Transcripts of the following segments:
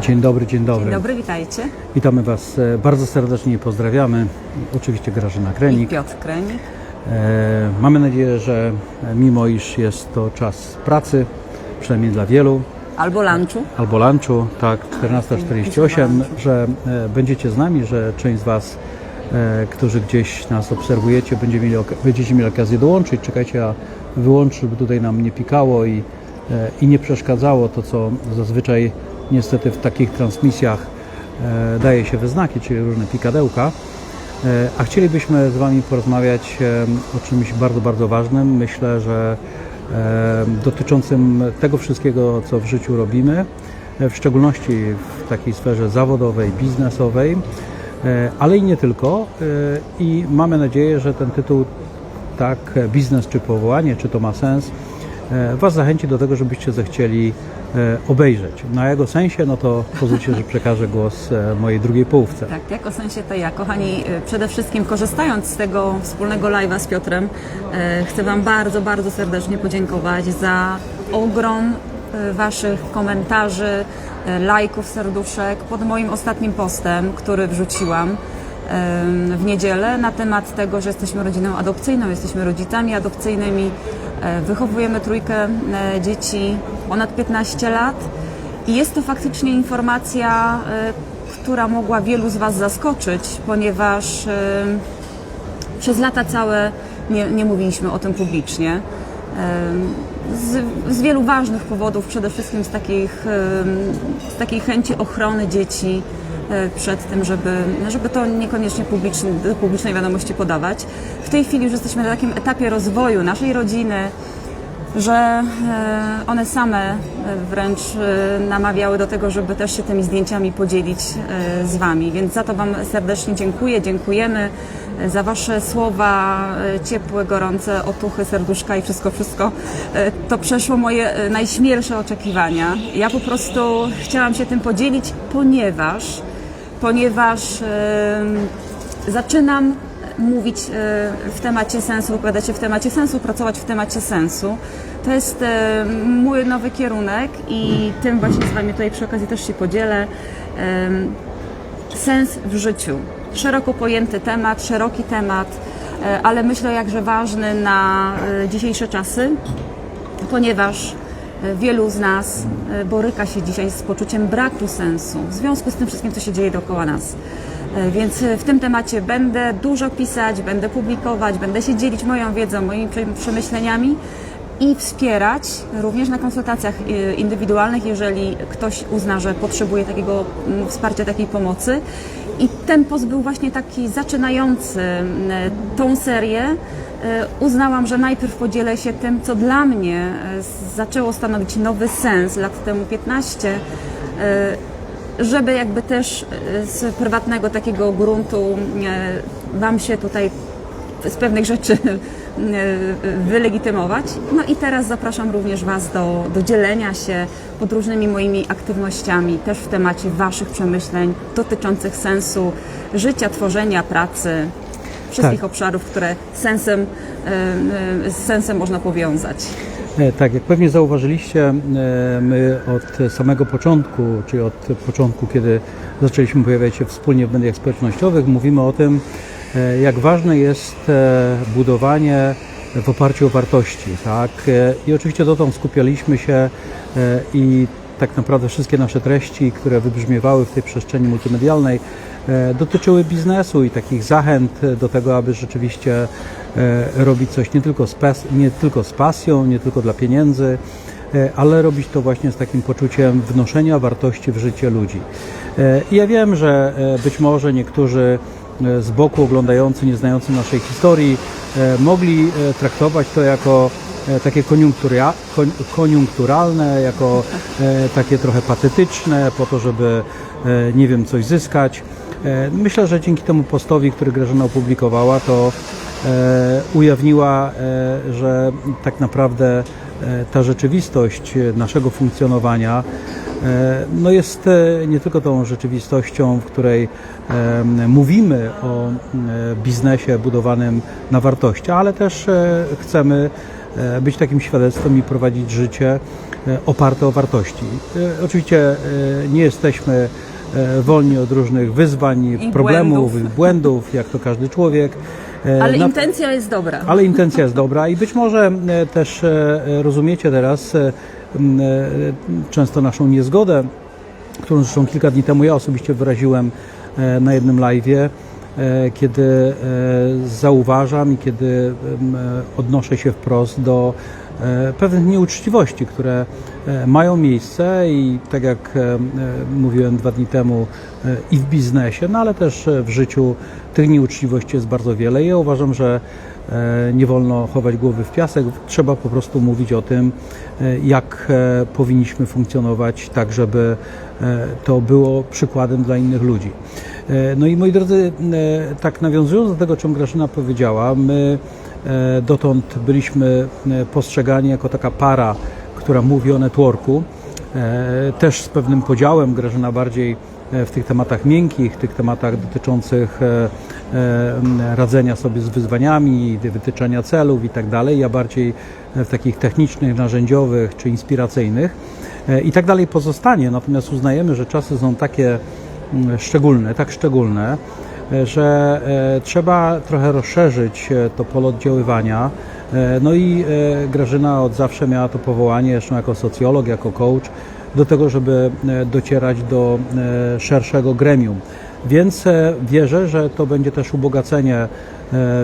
Dzień dobry, dzień dobry. Dzień dobry, witajcie. Witamy Was e, bardzo serdecznie i pozdrawiamy. Oczywiście Grażyna I Krenik. Piotr Krenik. E, mamy nadzieję, że e, mimo iż jest to czas pracy, przynajmniej dla wielu, Albo lunchu. albo lunchu, tak, 14.48, Lunchu. że e, będziecie z nami, że część z Was, e, którzy gdzieś nas obserwujecie, będzie mieli, będziecie mieli okazję dołączyć. Czekajcie, ja wyłączę, żeby tutaj nam nie pikało i, e, i nie przeszkadzało to, co zazwyczaj niestety w takich transmisjach e, daje się we znaki, czyli różne pikadełka. E, A chcielibyśmy z Wami porozmawiać e, o czymś bardzo, bardzo ważnym. Myślę, że dotyczącym tego wszystkiego, co w życiu robimy, w szczególności w takiej sferze zawodowej, biznesowej, ale i nie tylko. I mamy nadzieję, że ten tytuł, tak, biznes czy powołanie, czy to ma sens, Was zachęci do tego, żebyście zechcieli e, obejrzeć. Na jego sensie, no to pozwólcie, że przekażę głos e, mojej drugiej połówce. Tak, jak o sensie to ja. Kochani, y, przede wszystkim korzystając z tego wspólnego live'a z Piotrem, chcę Wam bardzo, bardzo serdecznie podziękować za ogrom Waszych komentarzy, lajków, serduszek pod moim ostatnim postem, który wrzuciłam w niedzielę na temat tego, że jesteśmy rodziną adopcyjną, jesteśmy rodzicami adopcyjnymi, e, wychowujemy trójkę e, dzieci ponad 15 lat i jest to faktycznie informacja, e, która mogła wielu z Was zaskoczyć, ponieważ e, przez lata całe nie, nie mówiliśmy o tym publicznie. Z, z wielu ważnych powodów, przede wszystkim z, takich, z takiej chęci ochrony dzieci e, przed tym, żeby, żeby to niekoniecznie publiczny, do publicznej wiadomości podawać. W tej chwili już jesteśmy na takim etapie rozwoju naszej rodziny, że e, one same e, wręcz e, namawiały do tego, żeby też się tymi zdjęciami podzielić e, z Wami. Więc za to Wam serdecznie dziękuję, dziękujemy e, za Wasze słowa e, ciepłe, gorące, otuchy, serduszka i wszystko, wszystko. E, To przeszło moje e, najśmielsze oczekiwania. Ja po prostu chciałam się tym podzielić, ponieważ, ponieważ zaczynam mówić e, w temacie sensu, wypowiadać się w temacie sensu, pracować w temacie sensu. To jest e, mój nowy kierunek i tym właśnie z Wami tutaj przy okazji też się podzielę. Sens w życiu. Szeroko pojęty temat, szeroki temat, e, ale myślę jakże ważny na dzisiejsze czasy, ponieważ wielu z nas e, boryka się dzisiaj z poczuciem braku sensu w związku z tym wszystkim, co się dzieje dookoła nas. E, Więc e, w tym temacie będę dużo pisać, będę publikować, będę się dzielić moją wiedzą, moimi prze- przemyśleniami i wspierać również na konsultacjach indywidualnych, jeżeli ktoś uzna, że potrzebuje takiego mm, wsparcia, takiej pomocy. I ten post był właśnie taki zaczynający mm, tą serię. E, Uznałam, że najpierw podzielę się tym, co dla mnie e, zaczęło stanowić nowy sens lat temu 15 e, żeby jakby też e, z prywatnego takiego gruntu e, Wam się tutaj z pewnych rzeczy e, wylegitymować. No i teraz zapraszam również Was do, do dzielenia się pod różnymi moimi aktywnościami, też w temacie Waszych przemyśleń dotyczących sensu życia, tworzenia, pracy, wszystkich Tak. obszarów, które sensem, e, e, z sensem można powiązać. E, Tak, jak pewnie zauważyliście, e, my od samego początku, czyli od początku, kiedy zaczęliśmy pojawiać się wspólnie w mediach społecznościowych, mówimy o tym, e, jak ważne jest e, budowanie w oparciu o wartości. Tak? E, I oczywiście dotąd skupialiśmy się e, i tak naprawdę wszystkie nasze treści, które wybrzmiewały w tej przestrzeni multimedialnej, e, dotyczyły biznesu i takich zachęt do tego, aby rzeczywiście e, robić coś nie tylko z, pas- nie tylko z pasją, nie tylko dla pieniędzy, e, ale robić to właśnie z takim poczuciem wnoszenia wartości w życie ludzi. E, I ja wiem, że e, być może niektórzy e, z boku oglądający, nie znający naszej historii, e, mogli e, traktować to jako e, takie koniunkturalne, jako takie trochę patetyczne, po to, żeby, nie wiem, coś zyskać. Myślę, że dzięki temu postowi, który Grażyna opublikowała, to ujawniła, że tak naprawdę ta rzeczywistość e, naszego funkcjonowania e, no jest e, nie tylko tą rzeczywistością, w której mówimy o e, biznesie budowanym na wartościach, ale też e, chcemy e, być takim świadectwem i prowadzić życie, e, oparte o wartości. E, Oczywiście e, nie jesteśmy e, wolni od różnych wyzwań, I problemów, błędów. błędów, jak to każdy człowiek. E, Ale na- intencja jest dobra. ale intencja jest dobra i być może e, też e, rozumiecie teraz często naszą niezgodę, którą zresztą kilka dni temu ja osobiście wyraziłem na jednym live'ie, kiedy zauważam i kiedy odnoszę się wprost do pewnych nieuczciwości, które e, mają miejsce i tak jak e, e, mówiłem dwa dni temu e, i w biznesie, no ale też e, w życiu tych nieuczciwości jest bardzo wiele ja uważam, że e, nie wolno chować głowy w piasek, trzeba po prostu mówić o tym, e, jak e, powinniśmy funkcjonować tak, żeby e, to było przykładem dla innych ludzi. E, No i moi drodzy, e, tak nawiązując do tego, o czym Grażyna powiedziała, my e, dotąd byliśmy e, postrzegani jako taka para, która mówi o networku, e, też z pewnym podziałem, Grażyna bardziej e, w tych tematach miękkich, tych tematach dotyczących e, e, radzenia sobie z wyzwaniami, wytyczenia celów i tak dalej. Ja bardziej w takich technicznych, narzędziowych czy inspiracyjnych. E, I tak dalej pozostanie, natomiast uznajemy, że czasy są takie mm, szczególne, tak szczególne, e, że e, trzeba trochę rozszerzyć e, to pole oddziaływania. E, No i e, Grażyna od zawsze miała to powołanie, zresztą jako socjolog, jako coach, do tego, żeby e, docierać do e, szerszego gremium. Więc e, wierzę, że to będzie też ubogacenie e,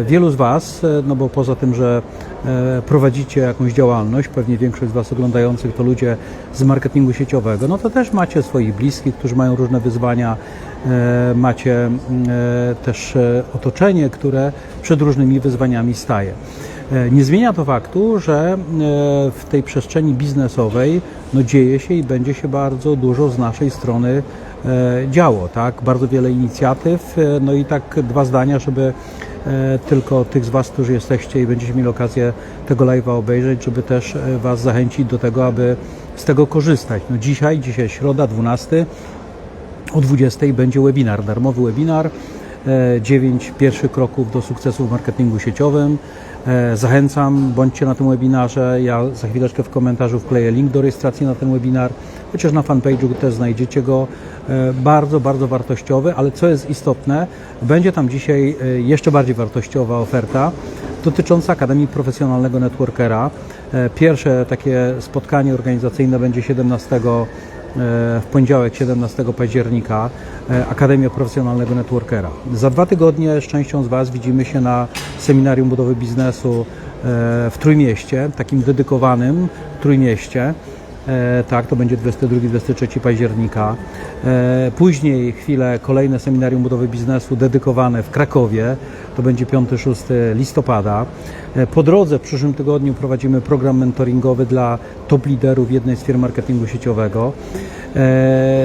wielu z Was, e, no bo poza tym, że e, prowadzicie jakąś działalność, pewnie większość z Was oglądających to ludzie z marketingu sieciowego, no to też macie swoich bliskich, którzy mają różne wyzwania, e, macie mm, e, też e, otoczenie, które przed różnymi wyzwaniami staje. E, Nie zmienia to faktu, że e, w tej przestrzeni biznesowej no, dzieje się i będzie się bardzo dużo z naszej strony e, działo, tak? Bardzo wiele inicjatyw, e, no i tak dwa zdania, żeby e, tylko tych z Was, którzy jesteście i będziecie mieli okazję tego live'a obejrzeć, żeby też e, Was zachęcić do tego, aby z tego korzystać. No dzisiaj, dzisiaj środa, 12, o 20 będzie webinar, darmowy webinar, 9 pierwszych kroków do sukcesu w marketingu sieciowym. E, Zachęcam, bądźcie na tym webinarze. Ja za chwileczkę w komentarzu wkleję link do rejestracji na ten webinar, chociaż na fanpage'u też znajdziecie go. E, Bardzo, bardzo wartościowy, ale co jest istotne, będzie tam dzisiaj e, jeszcze bardziej wartościowa oferta dotycząca Akademii Profesjonalnego Networkera. E, Pierwsze takie spotkanie organizacyjne będzie 17 e, w poniedziałek 17 października e, Akademia Profesjonalnego Networkera. Za dwa tygodnie z częścią z Was widzimy się na seminarium budowy biznesu e, w Trójmieście, takim dedykowanym Trójmieście. E, Tak, to będzie 22-23 października. E, Później chwilę kolejne seminarium budowy biznesu dedykowane w Krakowie. To będzie 5-6 listopada. E, Po drodze w przyszłym tygodniu prowadzimy program mentoringowy dla top liderów jednej z firm marketingu sieciowego.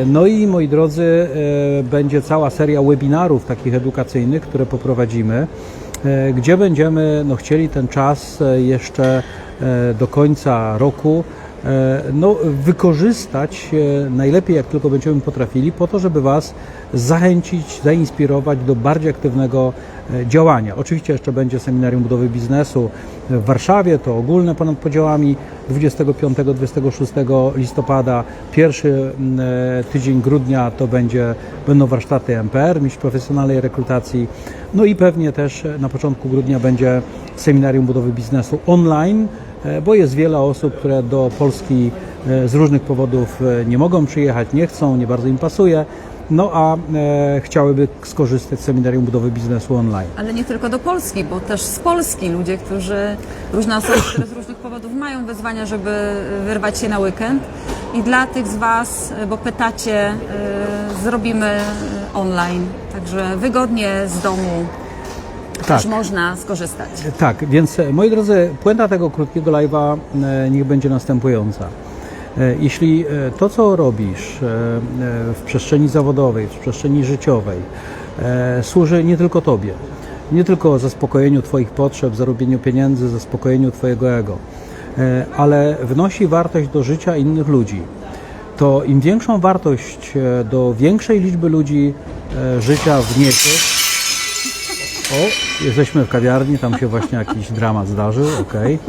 No i moi drodzy, będzie cała seria webinarów takich edukacyjnych, które poprowadzimy gdzie będziemy no, chcieli ten czas jeszcze do końca roku no, wykorzystać e, najlepiej jak tylko będziemy potrafili po to, żeby Was zachęcić, zainspirować do bardziej aktywnego e, działania. Oczywiście jeszcze będzie seminarium budowy biznesu w Warszawie, to ogólne ponad podziałami 25-26 listopada. Pierwszy e, tydzień grudnia to będzie, będą warsztaty MPR, mistrz profesjonalnej rekrutacji. No i pewnie też e, na początku grudnia będzie seminarium budowy biznesu online, e, bo jest wiele osób, które do Polski e, z różnych powodów e, nie mogą przyjechać, nie chcą, nie bardzo im pasuje. No a e, chciałyby skorzystać z seminarium budowy biznesu online. Ale nie tylko do Polski, bo też z Polski ludzie, którzy, różne osoby, które z różnych powodów mają wyzwania, żeby wyrwać się na weekend. I dla tych z Was, bo pytacie, y, zrobimy online. Także wygodnie z domu Tak. też można skorzystać. Tak, więc e, moi drodzy, puenta tego krótkiego live'a e, niech będzie następująca. E, Jeśli to, co robisz w przestrzeni zawodowej, w przestrzeni życiowej, służy nie tylko Tobie, nie tylko zaspokojeniu Twoich potrzeb, zarobieniu pieniędzy, zaspokojeniu Twojego ego, ale wnosi wartość do życia innych ludzi, to im większą wartość do większej liczby ludzi życia wniesiesz, o, jesteśmy w kawiarni, tam się właśnie jakiś dramat zdarzył, okej.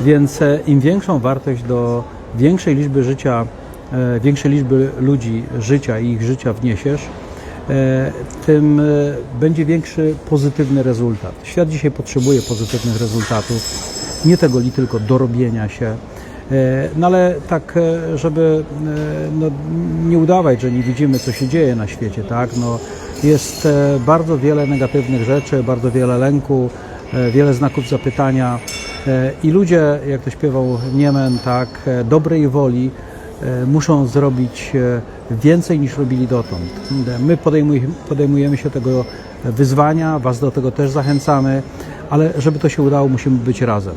Więc e, im większą wartość do większej liczby życia, e, większej liczby ludzi życia i ich życia wniesiesz, e, tym będzie większy pozytywny rezultat. Świat dzisiaj potrzebuje pozytywnych rezultatów, nie tego li tylko dorobienia się, no ale tak, żeby no, nie udawać, że nie widzimy, co się dzieje na świecie, tak? No, jest e, bardzo wiele negatywnych rzeczy, bardzo wiele lęku, e, wiele znaków zapytania e, i ludzie, jak to śpiewał Niemen, tak, dobrej woli muszą zrobić więcej niż robili dotąd. My podejmuj- podejmujemy się tego wyzwania, Was do tego też zachęcamy, ale żeby to się udało, musimy być razem.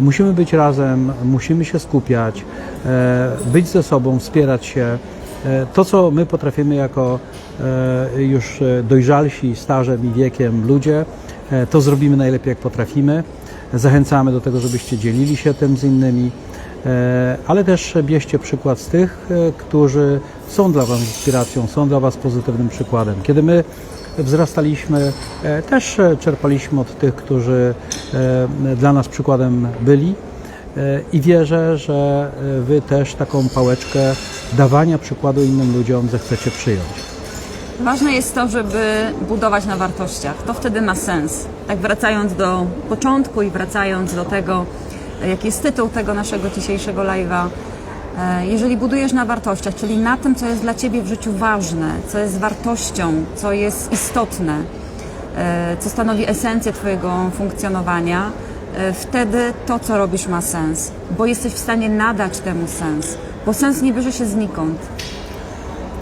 Musimy być razem, musimy się skupiać, być ze sobą, wspierać się. To, co my potrafimy jako już e, dojrzalsi, starzem i wiekiem ludzie, e, to zrobimy najlepiej, jak potrafimy. Zachęcamy do tego, żebyście dzielili się tym z innymi, e, ale też bierzcie przykład z tych, e, którzy są dla Was inspiracją, są dla Was pozytywnym przykładem. Kiedy my wzrastaliśmy, e, też e, czerpaliśmy od tych, którzy e, dla nas przykładem byli. E, I wierzę, że e, Wy też taką pałeczkę dawania przykładu innym ludziom zechcecie przyjąć. Ważne jest to, żeby budować na wartościach. To wtedy ma sens. Tak wracając do początku i wracając do tego, jaki jest tytuł tego naszego dzisiejszego live'a. e, Jeżeli budujesz na wartościach, czyli na tym, co jest dla Ciebie w życiu ważne, co jest wartością, co jest istotne, e, co stanowi esencję Twojego funkcjonowania, e, wtedy to, co robisz, ma sens, bo jesteś w stanie nadać temu sens, bo sens nie bierze się znikąd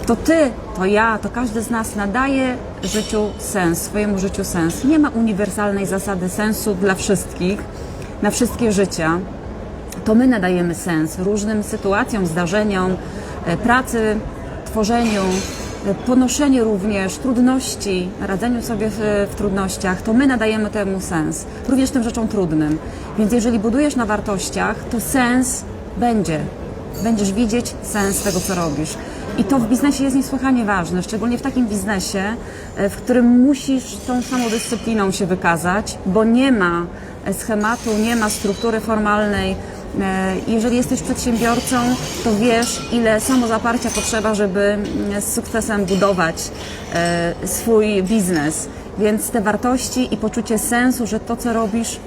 to ty, to ja, to każdy z nas nadaje życiu sens, swojemu życiu sens. Nie ma uniwersalnej zasady sensu dla wszystkich, na wszystkie życia. To my nadajemy sens różnym sytuacjom, zdarzeniom, e, pracy, tworzeniu, e, ponoszeniu również trudności, radzeniu sobie w, w trudnościach. To my nadajemy temu sens, również tym rzeczom trudnym. Więc jeżeli budujesz na wartościach, to sens będzie będziesz widzieć sens tego, co robisz. I to w biznesie jest niesłychanie ważne, szczególnie w takim biznesie, e, w którym musisz tą samodyscypliną się wykazać, bo nie ma e, schematu, nie ma struktury formalnej. E, Jeżeli jesteś przedsiębiorcą, to wiesz, ile samozaparcia potrzeba, żeby z sukcesem budować swój biznes. Więc te wartości i poczucie sensu, że to, co robisz,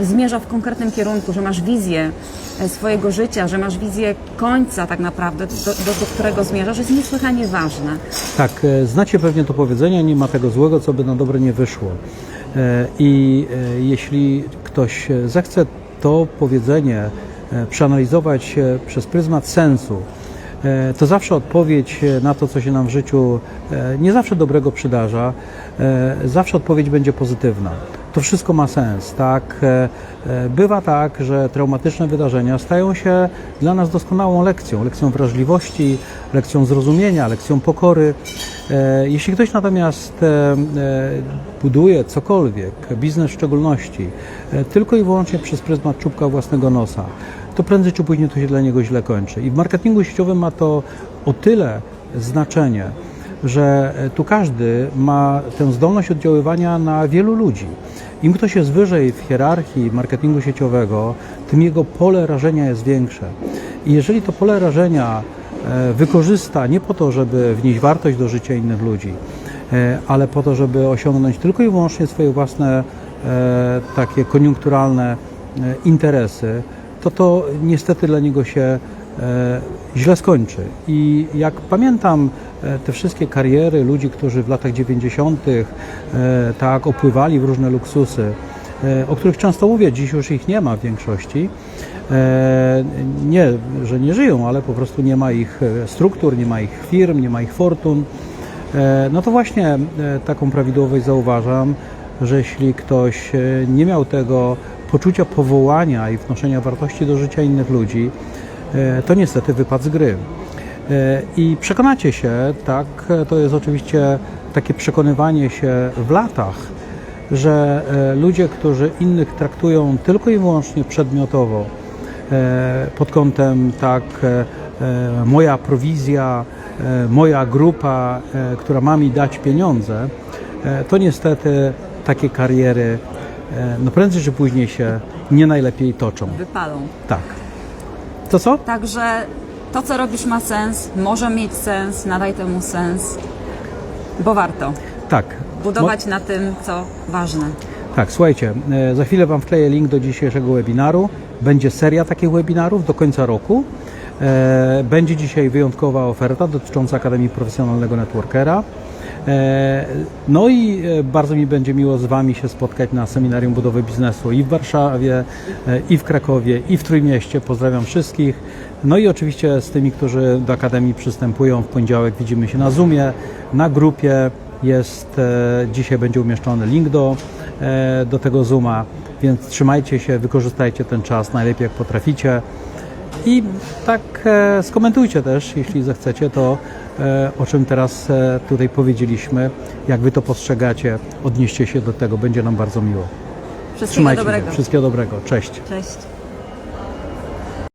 zmierza w konkretnym kierunku, że masz wizję e, swojego życia, że masz wizję końca tak naprawdę, do, do, którego zmierzasz, jest niesłychanie ważne. Tak, e, znacie pewnie to powiedzenie, nie ma tego złego, co by na dobre nie wyszło. E, I jeśli ktoś zechce to powiedzenie przeanalizować przez pryzmat sensu, to zawsze odpowiedź na to, co się nam w życiu nie zawsze dobrego przydarza, zawsze odpowiedź będzie pozytywna. To wszystko ma sens, tak? E, e, Bywa tak, że traumatyczne wydarzenia stają się dla nas doskonałą lekcją, lekcją wrażliwości, lekcją zrozumienia, lekcją pokory. E, Jeśli ktoś natomiast buduje cokolwiek, biznes w szczególności, tylko i wyłącznie przez pryzmat czubka własnego nosa, to prędzej czy później to się dla niego źle kończy. I w marketingu sieciowym ma to o tyle znaczenie, że e, tu każdy ma tę zdolność oddziaływania na wielu ludzi. Im ktoś jest wyżej w hierarchii marketingu sieciowego, tym jego pole rażenia jest większe. I jeżeli to pole rażenia e, wykorzysta nie po to, żeby wnieść wartość do życia innych ludzi, e, ale po to, żeby osiągnąć tylko i wyłącznie swoje własne takie koniunkturalne interesy, to to niestety dla niego się źle skończy. I jak pamiętam e, te wszystkie kariery ludzi, którzy w latach 90. e, tak opływali w różne luksusy, e, o których często mówię, dziś już ich nie ma w większości. E, Nie, że nie żyją, ale po prostu nie ma ich e, struktur, nie ma ich firm, nie ma ich fortun. E, No to właśnie e, taką prawidłowość zauważam, że jeśli ktoś e, nie miał tego poczucia powołania i wnoszenia wartości do życia innych ludzi, e, to niestety wypadł z gry. E, I przekonacie się, tak, e, to jest oczywiście takie przekonywanie się w latach, że e, ludzie, którzy innych traktują tylko i wyłącznie przedmiotowo, e, pod kątem tak, e, e, moja prowizja, e, moja grupa, e, która ma mi dać pieniądze, e, to niestety takie kariery no prędzej czy później się nie najlepiej toczą. Wypalą. Tak. To co? Także to, co robisz, ma sens, może mieć sens, nadaj temu sens, bo warto Tak. budować na tym, co ważne. Tak, słuchajcie, e, za chwilę Wam wkleję link do dzisiejszego webinaru. Będzie seria takich webinarów do końca roku. E, Będzie dzisiaj wyjątkowa oferta dotycząca Akademii Profesjonalnego Networkera. E, No i e, bardzo mi będzie miło z Wami się spotkać na seminarium budowy biznesu i w Warszawie, e, i w Krakowie, i w Trójmieście. Pozdrawiam wszystkich. No i oczywiście z tymi, którzy do Akademii przystępują w poniedziałek widzimy się na Zoomie, na grupie jest, dzisiaj będzie umieszczony link do, do tego Zooma, więc trzymajcie się, wykorzystajcie ten czas najlepiej jak potraficie i tak skomentujcie też, jeśli zechcecie, to o czym teraz e, tutaj powiedzieliśmy, jak wy to postrzegacie, odnieście się do tego, będzie nam bardzo miło. Wszystkiego Trzymajcie dobrego. się, wszystkiego dobrego, cześć. Cześć.